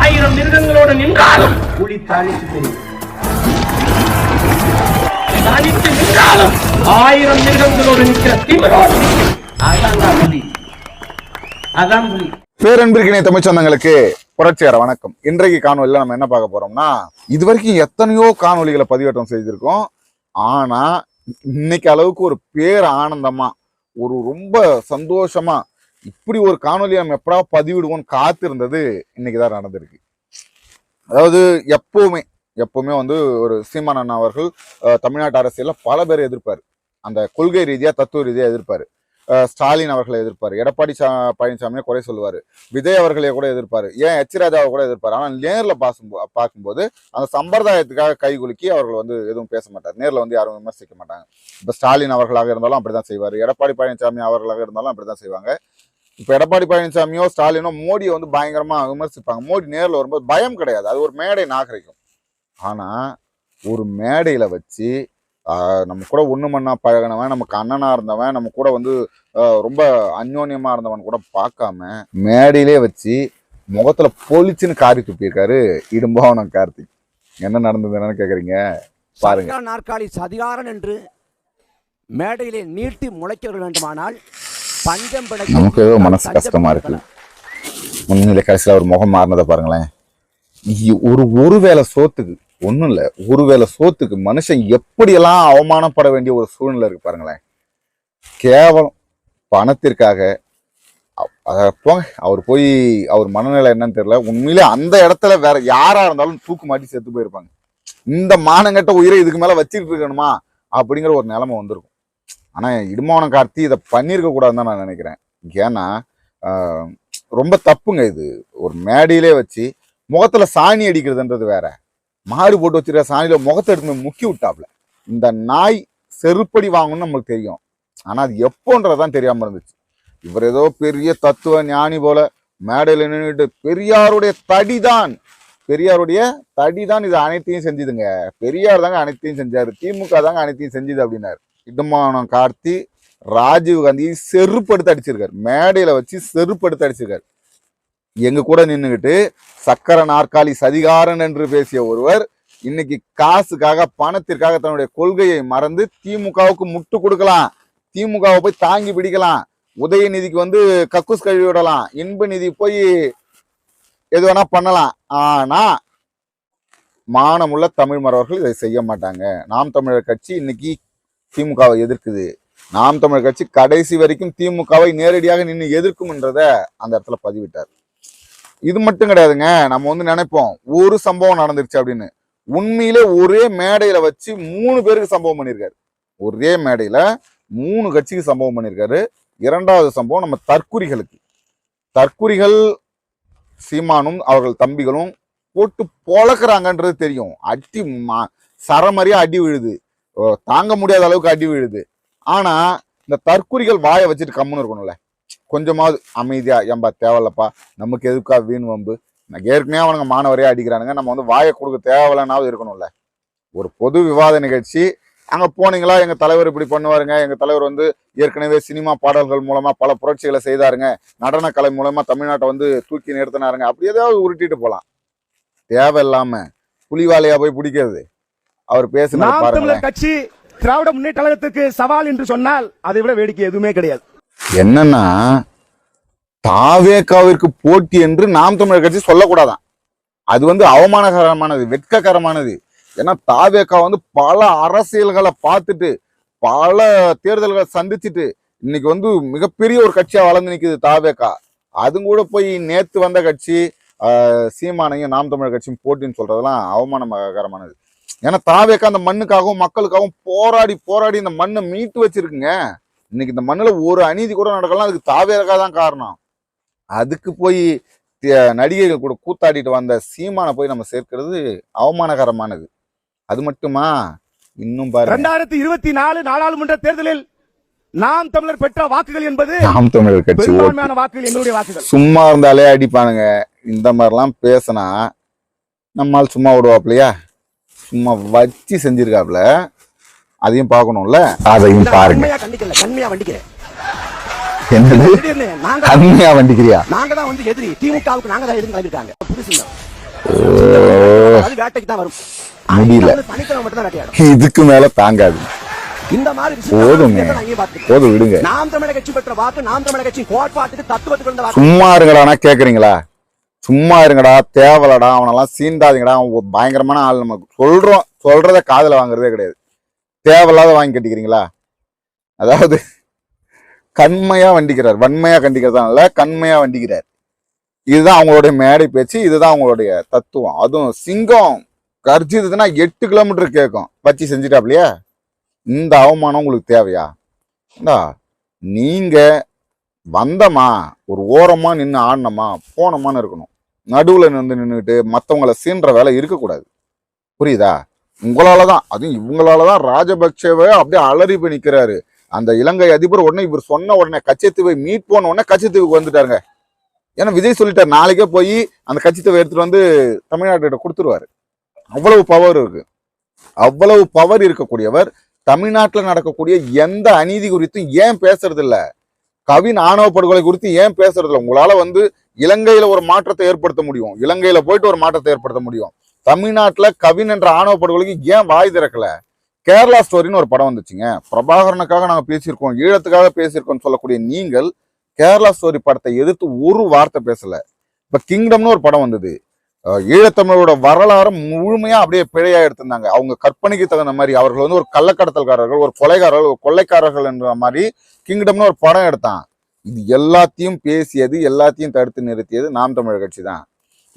ஆயிரம் மிருகங்களோடு நின்றாலும் புலி தனித்து தெரியும் தனித்து நின்றாலும் ஆயிரம் மிருகங்களோடு நிற்கிற திமிரோடு நிற்கும். அதான் புலி. அதான் புலி. பேரன்பிற்கினை தமிழ் சொந்தங்களுக்கு புரட்சியார வணக்கம். இன்றைக்கு காணொலியில நம்ம என்ன பார்க்க போறோம்னா இது வரைக்கும் எத்தனையோ காணொலிகளை பதிவேற்றம் செய்திருக்கோம். ஆனா இன்னைக்கு அளவுக்கு ஒரு பேர் ஆனந்தமா ஒரு ரொம்ப சந்தோஷமா இப்படி ஒரு காணொலி நம்ம எப்படா பதிவிடுவோம்னு காத்திருந்தது இன்னைக்கு தான் நடந்திருக்கு. அதாவது எப்பவுமே எப்பவுமே வந்து ஒரு சீமான் அண்ணா அவர்கள் தமிழ்நாட்டு அரசியலில் பல பேர் எதிர்ப்பார். அந்த கொள்கை ரீதியா தத்துவ ரீதியா எதிர்ப்பாரு. ஸ்டாலின் அவர்களை எதிர்ப்பாரு. எடப்பாடி சா- பழனிசாமியை குறை சொல்லுவாரு. விஜய் அவர்களையே கூட எதிர்ப்பாரு. ஏன் எச் ராஜாவை கூட எதிர்ப்பாரு. ஆனால் நேர்ல பாசும் பார்க்கும்போது அந்த சம்பிரதாயத்துக்காக கைகுலுக்கி அவர்கள் வந்து எதுவும் பேச மாட்டார். நேர்ல வந்து யாரும் விமர்சிக்க மாட்டாங்க. இப்ப ஸ்டாலின் அவர்களாக இருந்தாலும் அப்படிதான் செய்வாரு. எடப்பாடி பழனிசாமி அவர்களாக இருந்தாலும் அப்படிதான் செய்வாங்க. இப்போ எடப்பாடி பழனிசாமியோ ஸ்டாலினோ மோடியை வந்து பயங்கரமாக விமர்சிப்பாங்க. மோடி நேரில் வரும்போது பயம் கிடையாது. அது ஒரு மேடை நாகரிகம். ஆனால் ஒரு மேடையில் வச்சு நம்ம கூட ஒன்று மண்ணா பழகினவன் நமக்கு அண்ணனாக இருந்தவன் நம்ம கூட வந்து ரொம்ப அந்யோன்யமாக இருந்தவன் கூட பார்க்காம மேடையிலே வச்சு முகத்தில் பொலிச்சுன்னு காரி துப்பியிருக்காரு இடும்பாவனம் கார்த்திக். என்ன நடந்தது என்னன்னு கேட்குறீங்க பாருங்க. நாற்காலி சதிகாரன் என்று மேடையிலே நீட்டி முளைக்க வேண்டுமானால் நமக்கு ஏதோ மனசு கஷ்டமா இருக்கு. முன்னிலை கடைசியில் ஒரு முகம் மாறினதை பாருங்களேன். ஒரு ஒரு வேளை சோத்துக்கு ஒண்ணும் இல்ல. ஒரு வேளை சோத்துக்கு மனுஷன் எப்படியெல்லாம் அவமானப்பட வேண்டிய ஒரு சூழ்நிலை இருக்கு பாருங்களேன். கேவலம் பணத்திற்காக அவ- அத போங்க. அவர் போய் அவர் மனநிலை என்னன்னு தெரியல. உண்மையிலே அந்த இடத்துல வேற யாரா இருந்தாலும் தூக்கு மாட்டி செத்து போயிருப்பாங்க. இந்த மானங்கட்ட உயிரை இதுக்கு மேல வச்சுக்கிட்டு இருக்கணுமா அப்படிங்கிற ஒரு நிலைமை வந்திருக்கும். ஆனால் இடுமானம் கார்த்தி இதை பண்ணியிருக்க கூடாதுன்னு தான் நான் நினைக்கிறேன். ஏன்னா ரொம்ப தப்புங்க இது. ஒரு மேடையிலே வச்சு முகத்தில் சாணி அடிக்கிறதுன்றது வேற. மாடு போட்டு வச்சிருக்க சாணியில் முகத்தை எடுத்து முக்கி விட்டாப்ல. இந்த நாய் செருப்படி வாங்கணும்னு நம்மளுக்கு தெரியும். ஆனால் அது எப்போன்றதான் தெரியாமல் இருந்துச்சு. இவர் ஏதோ பெரிய தத்துவ ஞானி போல மேடையில் நின்றுட்டு பெரியாருடைய தடிதான். பெரியாருடைய தடிதான் இது அனைத்தையும் செஞ்சுதுங்க. பெரியார் தாங்க அனைத்தையும் செஞ்சார். திமுக தாங்க அனைத்தையும் செஞ்சுது அப்படின்னாரு. இடமானம் கார்த்தி ராஜீவ் காந்தி செருப்படுத்து அடிச்சிருக்காரு. மேடையில் வச்சு செருப்படுத்து அடிச்சிருக்காரு. எங்க கூட நின்றுக்கிட்டு சக்கர நாற்காலி சதிகாரன் என்று பேசிய ஒருவர் இன்னைக்கு காசுக்காக பணத்திற்காக தன்னுடைய கொள்கையை மறந்து திமுகவுக்கு முட்டு கொடுக்கலாம். திமுகவை போய் தாங்கி பிடிக்கலாம். உதயநிதிக்கு வந்து கக்கூஸ் கழுவி விடலாம். இன்ப நிதி போய் எது வேணா பண்ணலாம். ஆனா மானமுள்ள தமிழ் மறவர்கள் இதை செய்ய மாட்டாங்க. நாம் தமிழர் கட்சி இன்னைக்கு திமுகவை எதிர்க்குது. நாம் தமிழர் கட்சி கடைசி வரைக்கும் திமுகவை நேரடியாக நின்று எதிர்க்கும்ன்றத அந்த இடத்துல பதிவிட்டார். இது மட்டும் கிடையாதுங்க நம்ம வந்து நினைப்போம் ஒரு சம்பவம் நடந்துருச்சு அப்படின்னு. உண்மையிலே ஒரே மேடையில வச்சு மூணு பேருக்கு சம்பவம் பண்ணியிருக்காரு. ஒரே மேடையில மூணு கட்சிக்கு சம்பவம் பண்ணியிருக்காரு. இரண்டாவது சம்பவம் நம்ம தற்குறிகளுக்கு. தற்குறிகள் சீமானும் அவர்கள் தம்பிகளும் போட்டு பொழக்கிறாங்கன்றது தெரியும். அடி சரமறியா அடி விழுது. தாங்க முடியாத அளவுக்கு அடி விழுது. ஆனா இந்த தற்குறிகள் வாயை வச்சுட்டு கம்முன்னு இருக்கணும்ல. கொஞ்சமாவது அமைதியா ஏன்பா தேவையில்லப்பா நமக்கு எதுக்கா வீண் வம்பு? நான் ஏற்கனவே அவனுங்க மாணவரையே அடிக்கிறானுங்க. நம்ம வந்து வாயை கொடுக்க தேவையில்லனாவது இருக்கணும்ல. ஒரு பொது விவாத நிகழ்ச்சி. அங்கே போனீங்களா? எங்கள் தலைவர் இப்படி பண்ணுவாருங்க. எங்கள் தலைவர் வந்து ஏற்கனவே சினிமா பாடல்கள் மூலமாக பல புரட்சிகளை செய்தாருங்க. நடனக்கலை மூலமாக தமிழ்நாட்டை வந்து தூக்கி நிறுத்தினாருங்க. அப்படி ஏதாவது உருட்டிட்டு போகலாம் தேவையில்லாமல் புலிவாலையாக போய் பிடிக்கிறது. அவர் பாருங்களேன். தமிழர் கட்சி திராவிட முன்னேற்ற கழகத்துக்கு சவால் என்று சொன்னால் அதை விட வேடிக்கை எதுவுமே கிடையாது. என்னன்னா தாவேக்காவிற்கு போட்டி என்று நாம் தமிழர் கட்சி சொல்லக்கூடாதான். அது வந்து அவமானகரமானது வெட்ககரமானது. ஏன்னா தாவேக்கா வந்து பல அரசியல்களை பார்த்துட்டு பல தேர்தல்களை சந்திச்சுட்டு இன்னைக்கு வந்து மிகப்பெரிய ஒரு கட்சியா வளர்ந்து நிக்குது தாவேக்கா அதுவும் கூட போய் நேத்து வந்த கட்சி சீமானையும் நாம் தமிழர் கட்சியும் போட்டின்னு சொல்றதெல்லாம் அவமானகரமானது ஏன்னா தாவேக்கா அந்த மண்ணுக்காகவும் மக்களுக்காகவும் போராடி போராடி இந்த மண்ணை மீட்டு வச்சிருக்குங்க. இன்னைக்கு இந்த மண்ணுல ஒரு அநீதி கூட நடக்கலாம் அதுக்கு தாவேக்கா தான் காரணம். அதுக்கு போய் நடிகைகள் கூட கூத்தாடிட்டு வந்த சீமானை போய் நம்ம சேர்க்கிறது அவமானகரமானது. அது மட்டுமா? இன்னும் பாருங்க. இரண்டாயிரத்தி இருபத்தி நாலு நாடாளுமன்ற தேர்தலில் நாம் தமிழர் பெற்ற வாக்குகள் என்பது நாம் தமிழர் கட்சி வாக்குகள் எங்களுடைய வாக்குகள். சும்மா இருந்தாலே அடிப்பானுங்க. இந்த மாதிரிலாம் பேசினா நம்மால் சும்மா விடுவாப்லையா சும்மா வச்சு என்னது? திடீர்னு நாங்க கண்மையா வண்டிக்கிறியா? நாங்க தான் வந்து எதிரி திமுகவுக்கு நாங்க தான் எதிரி கிளம்பிருக்காங்க வேட்டைக்கு தான் வரும். முடியல. இதுக்கு மேல தாங்காது. இந்த மாதிரி போதுங்க. போதும். விடுங்க. நாம் தமிழக கட்சி பெற்ற வாக்கு நாம் தமிழக கட்சி கோட்பாட்டுக்கு தத்துவத்துக்கு வந்த வாக்கு. சும்மா இருங்கடானா கேக்குறீங்களா? சும்மா இருங்கடா தேவலடா அவனெல்லாம் சீண்டாதீங்கடா அவன் பயங்கரமான ஆள். நம்ம சொல்கிறோம் சொல்கிறத காதில் வாங்குறதே கிடையாது. தேவையில்லாத வாங்கி கட்டிக்கிறீங்களா? அதாவது கண்மையாக வண்டிக்கிறார். வன்மையாக கண்டிக்கிறதால கண்மையாக வண்டிக்கிறார். இதுதான் அவங்களுடைய மேடை பேச்சு இதுதான் அவங்களுடைய தத்துவம். அதுவும் சிங்கம் கர்ஜிதுன்னா எட்டு கிலோமீட்டர் கேட்கும் வச்சு செஞ்சுட்டாப்லையா? இந்த அவமானம் உங்களுக்கு தேவையா? இந்தா நீங்கள் வந்தமா ஒரு ஓரமாக நின்று ஆடினமா போனோமான்னு இருக்கணும். நடுவில் நின்று நின்றுட்டு மற்றவங்கள சீன்ற வேலை இருக்கக்கூடாது. புரியுதா? உங்களால தான் அதுவும் இவங்களால தான் ராஜபக்சேவை அப்படியே அலறி போய் நிற்கிறாரு அந்த இலங்கை அதிபர் உடனே இவர் சொன்ன உடனே கச்சத்தீவை மீட் போன உடனே கச்சத்தீவுக்கு வந்துட்டாருங்க. ஏன்னா விஜய் சொல்லிட்டார் நாளைக்கே போய் அந்த கச்சத்தீவை எடுத்துட்டு வந்து தமிழ்நாட்டுகிட்ட கொடுத்துருவாரு. அவ்வளவு பவர் இருக்கு. அவ்வளவு பவர் இருக்கக்கூடியவர் தமிழ்நாட்டில் நடக்கக்கூடிய எந்த அநீதி குறித்தும் ஏன் பேசுறது இல்லை கவின் ஆணவ படுகொலை குறித்து ஏன் பேசுறதுல உங்களால வந்து இலங்கையில ஒரு மாற்றத்தை ஏற்படுத்த முடியும். இலங்கையில போயிட்டு ஒரு மாற்றத்தை ஏற்படுத்த முடியும். தமிழ்நாட்டுல கவின் என்ற ஆணவ படுகொலைக்கு ஏன் வாய் திறக்கல? கேரளா ஸ்டோரின்னு ஒரு படம் வந்துச்சுங்க. பிரபாகரனுக்காக நாங்க பேசியிருக்கோம் ஈழத்துக்காக பேசியிருக்கோம்னு சொல்லக்கூடிய நீங்கள் கேரளா ஸ்டோரி படத்தை எதிர்த்து ஒரு வார்த்தை பேசல. இப்ப கிங்டம்னு ஒரு படம் வந்தது. ஈழத்தமிழோட வரலாறு முழுமையா அப்படியே பிழையா எடுத்திருந்தாங்க. அவங்க கற்பனைக்கு தகுந்த மாதிரி அவர்கள் வந்து ஒரு கள்ளக்கடத்தல்காரர்கள் ஒரு கொலைகாரர்கள் ஒரு கொள்ளைக்காரர்கள் என்ற மாதிரி கிங்டம்னு ஒரு படம் எடுத்தான். இது எல்லாத்தையும் பேசியது எல்லாத்தையும் தடுத்து நிறுத்தியது நாம் தமிழர் கட்சி தான்.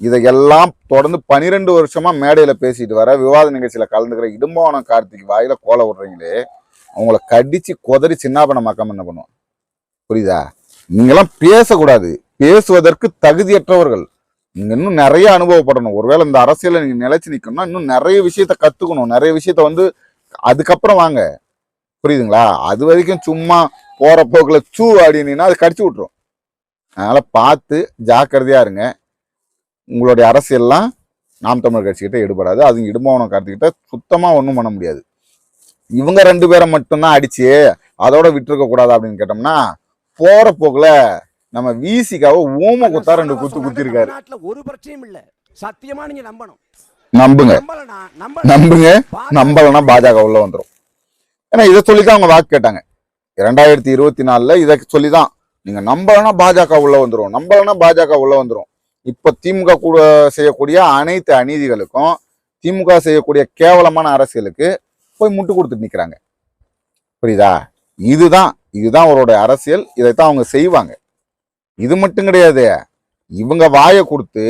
இதையெல்லாம் தொடர்ந்து பனிரெண்டு வருஷமா மேடையில பேசிட்டு வர விவாத நிகழ்ச்சியில கலந்துக்கிற இடும்பாவனம் கார்த்திக் வாயில கோல விடுறீங்களே அவங்கள கடிச்சு கொதறி சின்னாபனமாக்காம என்ன பண்ணுவோம்? புரியுதா? நீங்களாம் பேசக்கூடாது. பேசுவதற்கு தகுதியற்றவர்கள். நீங்க இன்னும் நிறைய அனுபவப்படணும். ஒருவேளை இந்த அரசியல நீங்க நிலைச்சு நிக்கணும்னா இன்னும் நிறைய விஷயத்த கத்துக்கணும். நிறைய விஷயத்த வந்து அதுக்கப்புறம் வாங்க. புரியுதுங்களா? அது வரைக்கும் சும்மா போற போக்குல சூ அப்படின்னா அது கடிச்சு விட்டுரும். அதனால பார்த்து ஜாக்கிரதையா இருங்க. உங்களுடைய அரசியல்லாம் நாம் தமிழ் கட்சிக்கிட்ட ஈடுபடாது. அதுவும் இடும்பவனம் கார்த்திகிட்ட சுத்தமா ஒன்றும் பண்ண முடியாது. இவங்க ரெண்டு பேரை மட்டும்தான் அடிச்சு அதோட விட்டுருக்க கூடாது அப்படின்னு கேட்டோம்னா போற போக்குல நம்ம வீசிக்காவை ஊம குத்தா ரெண்டு குத்து குத்தி இருக்காரு தமிழ்நாட்டுல ஒரு பிரச்சனையும் இல்ல. சத்தியமா நீங்க நம்பணும். நம்புங்க. நம்புங்க. நம்பலன்னா பாஜக உள்ள வந்துரும். ஏன்னா இதை சொல்லிதான் அவங்க வாக்கு கேட்டாங்க. இரண்டாயிரத்தி இருபத்தி நாலுல இதை சொல்லிதான். நீங்க நம்பலன்னா பாஜக உள்ள வந்துரும். நம்பலன்னா பாஜக உள்ள வந்துரும். இப்ப திமுக கூட செய்யக்கூடிய அனைத்து அநீதிகளுக்கும் திமுக செய்யக்கூடிய கேவலமான அரசியலுக்கு போய் முட்டு கொடுத்துட்டு நிக்கிறாங்க. புரியுதா? இதுதான் இதுதான் அவருடைய அரசியல். இதைத்தான் அவங்க செய்வாங்க. இது மட்டும் கிடையாது. இவங்க வாயை கொடுத்து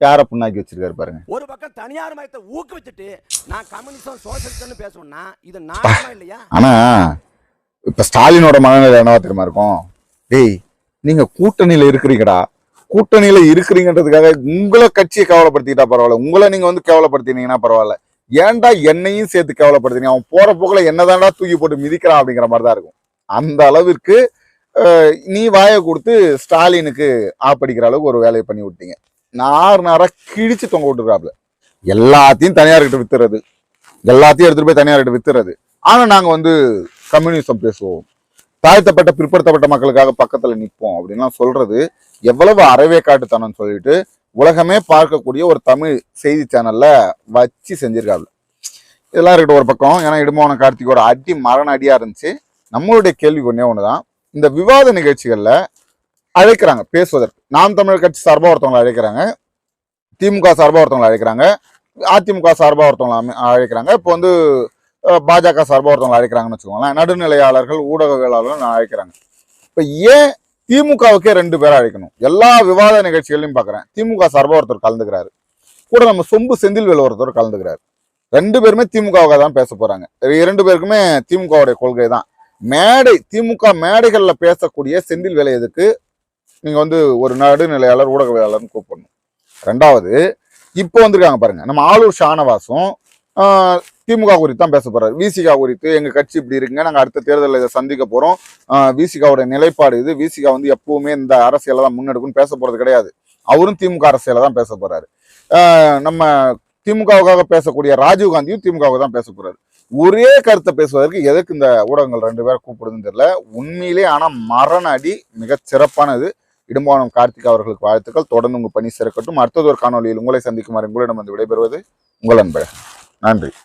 யாரை புண்ணாக்கி வச்சிருக்காரு பாருங்க. ஒரு பக்கம் தனியார் மயத்தை ஊக்குவிச்சுட்டு நான் கம்யூனிசம் சோசியலிசம்னு பேசணும்னா இது நாடகமா இல்லையா? ஆனா இப்ப ஸ்டாலினோட மனநிலை என்னவா தெரியுமா இருக்கும்? டேய் நீங்க கூட்டணியில இருக்கிறீங்கடா. கூட்டணியில இருக்கிறீங்கன்றதுக்காக உங்களை கட்சியை கேவலப்படுத்திக்கிட்டா பரவாயில்ல. உங்களை நீங்க வந்து கேவலப்படுத்தினீங்கன்னா பரவாயில்ல. ஏன்டா என்னையும் சேர்த்து கேவலப்படுத்தினீங்க அவன் போற போக்குல என்னதான்டா தூக்கி போட்டு மிதிக்கிறான் அப்படிங்கிற மாதிரி தான் இருக்கும். அந்த அளவிற்கு நீ வாயை கொடுத்து ஸ்டாலினுக்கு ஆப்படிக்கிற அளவுக்கு ஒரு வேலையை பண்ணி விட்டீங்க. நார் நாராக கிழிச்சு தொங்க விட்டுருக்காப்புல எல்லாத்தையும் தனியார்கிட்ட வித்துறது. எல்லாத்தையும் எடுத்துகிட்டு போய் தனியார்கிட்ட வித்துறது. ஆனால் நாங்கள் வந்து கம்யூனிசம் பேசுவோம். தாழ்த்தப்பட்ட பிற்படுத்தப்பட்ட மக்களுக்காக பக்கத்தில் நிற்போம் அப்படின்லாம் சொல்கிறது எவ்வளவு அறவே காட்டுத்தனம்னு சொல்லிட்டு உலகமே பார்க்கக்கூடிய ஒரு தமிழ் செய்தி சேனலில் வச்சு செஞ்சுருக்காப்புல இதெல்லாம் இருக்கட்டும் ஒரு பக்கம். ஏன்னா இடுமோன கார்த்திகோட அடி மரண அடியாக இருந்துச்சு. நம்மளுடைய கேள்வி ஒன்றே ஒன்று தான் இந்த விவாத நிகழ்ச்சிகளில் அழைக்கிறாங்க பேசுவதற்கு. நாம் தமிழர் கட்சி சார்பாக ஒருத்தவங்களை அழைக்கிறாங்க திமுக சார்பாக ஒருத்தவங்களை அழைக்கிறாங்க அதிமுக சார்பாக ஒருத்தவங்களை அழைக்கிறாங்க. இப்போ வந்து பாஜக சார்பாக ஒருத்தவங்களை அழைக்கிறாங்கன்னு வச்சுக்கோங்களேன் நடுநிலையாளர்கள் ஊடகவியலாளர்கள் அழைக்கிறாங்க. இப்போ ஏன் திமுகவுக்கே ரெண்டு பேரை அழைக்கணும்? எல்லா விவாத நிகழ்ச்சிகளையும் பார்க்குறேன் திமுக சார்பாக ஒருத்தர் கலந்துக்கிறாரு. கூட நம்ம சொம்பு செந்தில் வேலை ஒருத்தர் கலந்துக்கிறாரு. ரெண்டு பேருமே திமுகவுக்காக தான் பேச போகிறாங்க இரண்டு பேருக்குமே திமுகவுடைய கொள்கை தான் மேடை திமுக மேடைகளில் பேசக்கூடிய செந்தில் வேலை எதுக்கு நீங்க வந்து ஒரு நடுநிலையாளர் ஊடகவியலாளர்னு கூப்பிடணும். ரெண்டாவது இப்போ வந்திருக்காங்க பாருங்க நம்ம ஆளூர் ஷானவாசும் திமுக குறித்து தான் பேச போறாரு. விசிகா குறித்து எங்க கட்சி இப்படி இருக்குங்க நாங்க அடுத்த தேர்தலில் இதை சந்திக்க போறோம். விசிகாவோட நிலைப்பாடு இது. விசிகா வந்து எப்பவுமே இந்த அரசியலை தான் முன்னெடுக்கும்னு பேச போறது கிடையாது. அவரும் திமுக அரசியலை தான் பேச போறாரு. நம்ம திமுகவுக்காக பேசக்கூடிய ராஜீவ்காந்தியும் திமுகவுக்கு தான் பேச போறாரு. ஒரே கருத்தை பேசுவதற்கு எதுக்கு இந்த ஊடகங்கள் ரெண்டு பேரை கூப்பிடுதுன்னு தெரியல. உண்மையிலே ஆனால் மரண அடி மிகச் சிறப்பானது. இடும்பானம் கார்த்திக் அவர்களுக்கு வாழ்த்துக்கள். தொடர்ந்து உங்கள் பணி சிறக்கட்டும். அடுத்தது ஒரு காணொலியில் உங்களை சந்திக்குமாறு உங்களிடம் வந்து விடைபெறுவது உங்கள் அன்பழகன். நன்றி.